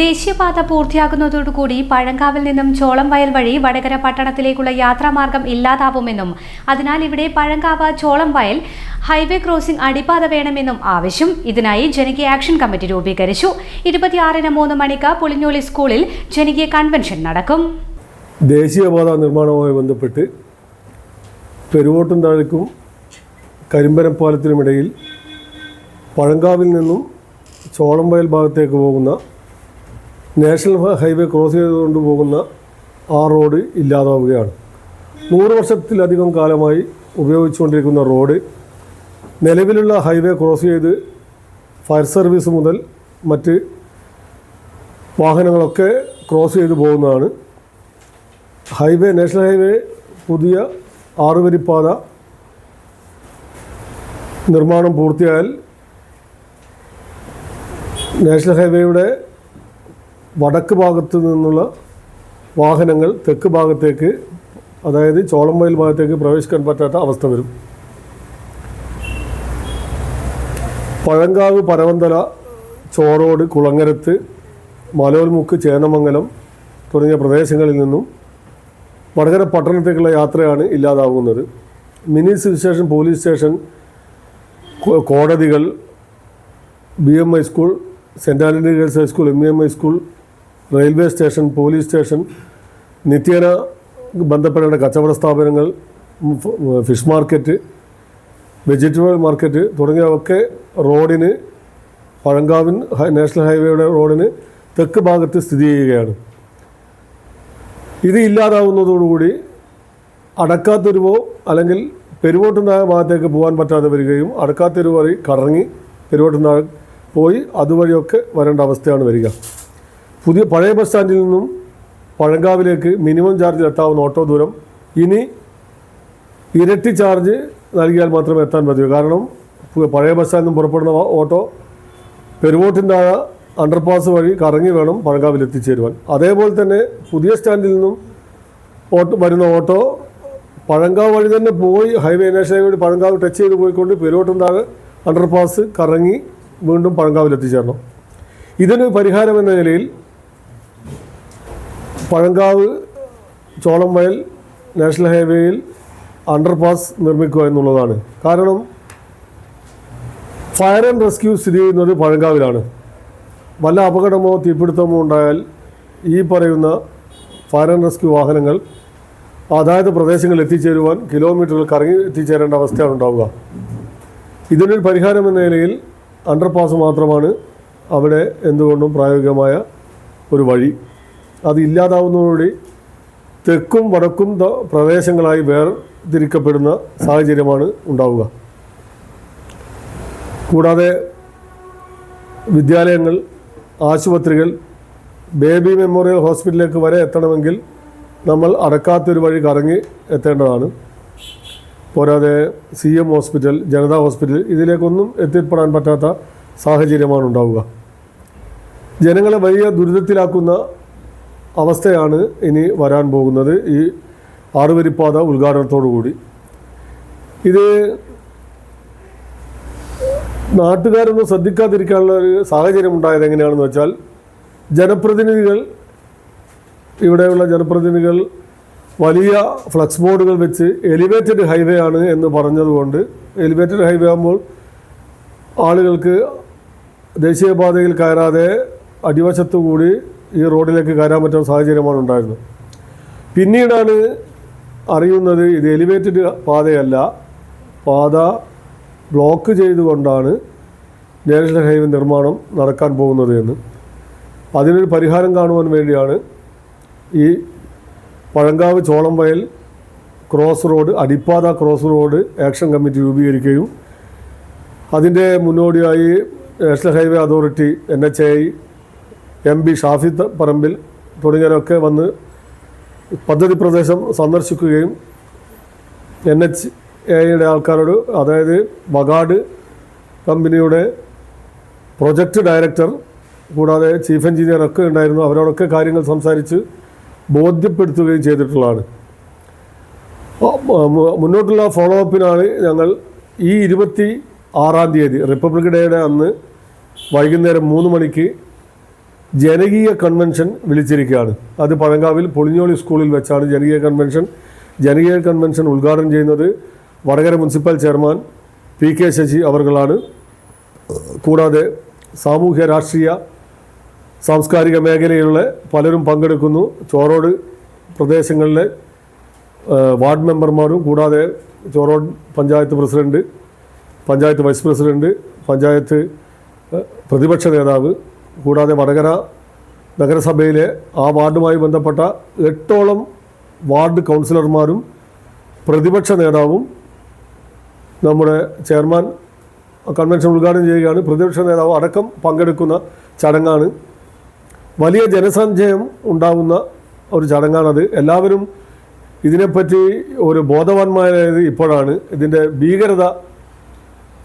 ദേശീയപാത പൂർത്തിയാകുന്നതോടുകൂടി പഴങ്കാവിൽ നിന്നും ചോളം വയൽ വഴി വടകര പട്ടണത്തിലേക്കുള്ള യാത്രാമാർഗം ഇല്ലാതാവുമെന്നും അതിനാൽ ഇവിടെ പഴങ്കാവ് ചോളം വയൽ ഹൈവേ ക്രോസിംഗ് അടിപാത വേണമെന്നും ആവശ്യം. ഇതിനായി ജനകീയ ആക്ഷൻ കമ്മിറ്റി രൂപീകരിച്ചു. ഇരുപത്തിയാറിന് മൂന്ന് മണിക്ക് പുളിഞ്ഞോളി സ്കൂളിൽ ജനകീയ കൺവെൻഷൻ നടക്കും. ദേശീയപാത നിർമ്മാണവുമായി ബന്ധപ്പെട്ട് പെരുവോട്ടും താഴേക്കും കരിമ്പനപ്പാലത്തിനുമിടയിൽ പഴങ്കാവിൽ നിന്നും ചോളംവയൽ ഭാഗത്തേക്ക് പോകുന്ന നാഷണൽ ഹൈവേ ക്രോസ് ചെയ്തുകൊണ്ട് പോകുന്ന ആ റോഡ് ഇല്ലാതാവുകയാണ്. നൂറ് വർഷത്തിലധികം കാലമായി ഉപയോഗിച്ചുകൊണ്ടിരിക്കുന്ന റോഡ് നിലവിലുള്ള ഹൈവേ ക്രോസ് ചെയ്ത് ഫയർ സർവീസ് മുതൽ മറ്റ് വാഹനങ്ങളൊക്കെ ക്രോസ് ചെയ്ത് പോകുന്നതാണ്. ഹൈവേ നാഷണൽ ഹൈവേ പുതിയ ആറുവരിപ്പാത നിർമ്മാണം പൂർത്തിയായാൽ നാഷണൽ ഹൈവേയുടെ വടക്ക് ഭാഗത്ത് നിന്നുള്ള വാഹനങ്ങൾ തെക്ക് ഭാഗത്തേക്ക് അതായത് ചോളംവയൽ ഭാഗത്തേക്ക് പ്രവേശിക്കാൻ പറ്റാത്ത അവസ്ഥ വരും. പഴങ്കാവ് പരവന്തല ചോറോട് കുളങ്ങരത്ത് മലോൽമുക്ക് ചേന്നമംഗലം തുടങ്ങിയ പ്രദേശങ്ങളിൽ നിന്നും വടകര പട്ടണത്തേക്കുള്ള യാത്രയാണ് ഇല്ലാതാവുന്നത്. Mini civil station police station കോടതികൾ B M I school saint girls high school M M I school railway station police station നിത്യേന ബന്ധപ്പെടേണ്ട കച്ചവട സ്ഥാപനങ്ങൾ ഫിഷ് മാർക്കറ്റ് വെജിറ്റബിൾ മാർക്കറ്റ് തുടങ്ങിയവയൊക്കെ റോഡിന് പഴങ്കാവിൻ നാഷണൽ ഹൈവേയുടെ റോഡിന് തെക്ക് ഭാഗത്ത് സ്ഥിതി ചെയ്യുകയാണ്. ഇത് ഇല്ലാതാവുന്നതോടുകൂടി അടക്കാത്തെരുവോ അല്ലെങ്കിൽ പെരുവോട്ടുനായ ഭാഗത്തേക്ക് പോകാൻ പറ്റാതെ വരികയും അടക്കാത്തെരുവ് വഴി കറങ്ങി പെരുവോട്ടുന്നായ പോയി അതുവഴിയൊക്കെ വരേണ്ട അവസ്ഥയാണ് വരിക. പുതിയ പഴയ ബസ് സ്റ്റാൻഡിൽ നിന്നും പഴങ്കാവിലേക്ക് മിനിമം ചാർജിൽ എത്താവുന്ന ഓട്ടോ ദൂരം ഇനി ഇരട്ടി ചാർജ് നൽകിയാൽ മാത്രമേ എത്താൻ പറ്റൂ. കാരണം പഴയ ബസ് സ്റ്റാൻഡിൽ നിന്നും പുറപ്പെടുന്ന ഓട്ടോ പെരുവോട്ടിന്റെ അണ്ടർപാസ് വഴി കറങ്ങി വേണം പഴങ്കാവിൽ എത്തിച്ചേരുവാൻ. അതേപോലെ തന്നെ പുതിയ സ്റ്റാൻഡിൽ നിന്നും ഓട്ടോ വരുന്ന ഓട്ടോ പഴങ്കാവ് വഴി തന്നെ പോയി ഹൈവേ നാഷണൽ ഹൈവേ വഴി പഴങ്കാവ് ടച്ച് ചെയ്ത് പോയിക്കൊണ്ട് പെരുവോട്ടം താഴെ അണ്ടർപാസ് കറങ്ങി വീണ്ടും പഴങ്കാവിൽ എത്തിച്ചേരണം. ഇതിന് പരിഹാരം എന്ന നിലയിൽ പഴങ്കാവ് ചോളംവയൽ നാഷണൽ ഹൈവേയിൽ അണ്ടർപാസ് നിർമ്മിക്കുക എന്നുള്ളതാണ്. കാരണം ഫയർ ആൻഡ് റെസ്ക്യൂ സ്ഥിതി ചെയ്യുന്നത് പഴങ്കാവിലാണ്. വല്ല അപകടമോ തീപിടുത്തമോ ഉണ്ടായാൽ ഈ പറയുന്ന ഫയർ ആൻഡ് റെസ്ക്യൂ വാഹനങ്ങൾ അതായത് പ്രദേശങ്ങളിൽ എത്തിച്ചേരുവാൻ കിലോമീറ്ററുകൾ കറങ്ങി എത്തിച്ചേരേണ്ട അവസ്ഥയാണ് ഉണ്ടാവുക. ഇതിനൊരു പരിഹാരം എന്ന നിലയിൽ അണ്ടർപാസ് മാത്രമാണ് അവിടെ എന്തുകൊണ്ടും പ്രായോഗികമായ ഒരു വഴി. അത് ഇല്ലാതാവുന്നതോടുകൂടി തെക്കും വടക്കും പ്രദേശങ്ങളായി വേർതിരിക്കപ്പെടുന്ന സാഹചര്യമാണ് ഉണ്ടാവുക. കൂടാതെ വിദ്യാലയങ്ങൾ ആശുപത്രികൾ ബേബി മെമ്മോറിയൽ ഹോസ്പിറ്റലിലേക്ക് വരെ എത്തണമെങ്കിൽ നമ്മൾ അടക്കാത്തൊരു വഴി കറങ്ങി എത്തേണ്ടതാണ്. പോരാതെ C M hospital Janatha hospital ഇതിലേക്കൊന്നും എത്തിപ്പെടാൻ പറ്റാത്ത സാഹചര്യമാണ് ഉണ്ടാവുക. ജനങ്ങളെ വലിയ ദുരിതത്തിലാക്കുന്ന അവസ്ഥയാണ് ഇനി വരാൻ പോകുന്നത് ഈ ആറുവരിപ്പാത ഉദ്ഘാടനത്തോടു കൂടി ഇത് നാട്ടുകാരൊന്നും ശ്രദ്ധിക്കാതിരിക്കാനുള്ള ഒരു സാഹചര്യം ഉണ്ടായത് എങ്ങനെയാണെന്ന് വെച്ചാൽ ജനപ്രതിനിധികൾ ഇവിടെയുള്ള ജനപ്രതിനിധികൾ വലിയ ഫ്ലക്സ് ബോർഡുകൾ വെച്ച് എലിവേറ്റഡ് ഹൈവേ ആണ് എന്ന് പറഞ്ഞതുകൊണ്ട് എലിവേറ്റഡ് ഹൈവേ ആകുമ്പോൾ ആളുകൾക്ക് ദേശീയപാതയിൽ കയറാതെ അടിവശത്തു കൂടി ഈ റോഡിലേക്ക് കയറാൻ പറ്റുന്ന സാഹചര്യമാണ് ഉണ്ടായിരുന്നത്. പിന്നീടാണ് അറിയുന്നത് ഇത് എലിവേറ്റഡ് പാതയല്ല. പാത ബ്ലോക്ക് ചെയ്തുകൊണ്ടാണ് നാഷണൽ ഹൈവേ നിർമ്മാണം നടക്കാൻ പോകുന്നത് എന്ന്. അതിനൊരു പരിഹാരം കാണുവാൻ വേണ്ടിയാണ് ഈ പഴങ്കാവ് ചോളംവയൽ ക്രോസ് റോഡ് അടിപ്പാത ക്രോസ് റോഡ് ആക്ഷൻ കമ്മിറ്റി രൂപീകരിക്കുകയും അതിന്റെ മുന്നോടിയായി national highway authority N H I M P Shafi Parambil തുടങ്ങിയവരൊക്കെ വന്ന് പദ്ധതി പ്രദേശം സന്ദർശിക്കുകയും എൻ എച്ച് എയുടെ ആൾക്കാരോട് അതായത് വഗാഡ് കമ്പനിയുടെ പ്രൊജക്ട് ഡയറക്ടർ കൂടാതെ ചീഫ് എഞ്ചിനീയർ ഒക്കെ ഉണ്ടായിരുന്നു. അവരോടൊക്കെ കാര്യങ്ങൾ സംസാരിച്ച് ബോധ്യപ്പെടുത്തുകയും ചെയ്തിട്ടുള്ളതാണ്. മുന്നോട്ടുള്ള ഫോളോ അപ്പിനാണ് ഞങ്ങൾ ഈ ഇരുപത്തി ആറാം തീയതി റിപ്പബ്ലിക് ഡേയുടെ അന്ന് വൈകുന്നേരം മൂന്ന് മണിക്ക് ജനകീയ കൺവെൻഷൻ വിളിച്ചിരിക്കുകയാണ്. അത് പഴങ്കാവിൽ പൊളിഞ്ഞോളി സ്കൂളിൽ വെച്ചാണ് ജനകീയ കൺവെൻഷൻ. ജനകീയ കൺവെൻഷൻ ഉദ്ഘാടനം ചെയ്യുന്നത് Vadakara municipal chairman P K Sasi അവർകളാണ്. കൂടാതെ സാമൂഹ്യ രാഷ്ട്രീയ സാംസ്കാരിക മേഖലയിലുള്ള പലരും പങ്കെടുക്കുന്നു. ചോറോട് പ്രദേശങ്ങളിലെ വാർഡ് മെമ്പർമാരും കൂടാതെ Chorode panchayat president panchayat vice president panchayat പ്രതിപക്ഷ നേതാവ് കൂടാതെ വടകര നഗരസഭയിലെ ആ വാർഡുമായി ബന്ധപ്പെട്ട എട്ടോളം വാർഡ് കൗൺസിലർമാരും പ്രതിപക്ഷ നേതാവും നമ്മുടെ ചെയർമാൻ കൺവെൻഷൻ ഉദ്ഘാടനം ചെയ്യുകയാണ്. പ്രതിപക്ഷ നേതാവ് അടക്കം പങ്കെടുക്കുന്ന ചടങ്ങാണ്. വലിയ ജനസഞ്ചയം ഉണ്ടാകുന്ന ഒരു ചടങ്ങാണത് എല്ലാവരും ഇതിനെപ്പറ്റി ഒരു ബോധവാന്മാരായത് ഇപ്പോഴാണ്. ഇതിന്റെ ഭീകരത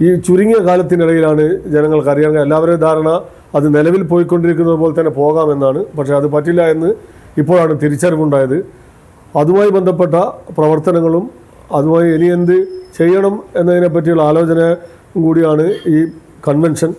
ഈ ചുരുങ്ങിയ കാലത്തിനിടയിലാണ് ജനങ്ങൾക്ക് അറിയാൻ എല്ലാവരും ധാരണ അത് നിലവിൽ പോയിക്കൊണ്ടിരിക്കുന്നത് പോലെ തന്നെ പോകാമെന്നാണ്. പക്ഷേ അത് പറ്റില്ല എന്ന് ഇപ്പോഴാണ് തിരിച്ചറിവുണ്ടായത്. അതുമായി ബന്ധപ്പെട്ട പ്രവർത്തനങ്ങളും അതുമായി ഇനി എന്ത് ചെയ്യണം എന്നതിനെ പറ്റിയുള്ള ആലോചന കൂടിയാണ് ഈ കൺവെൻഷൻ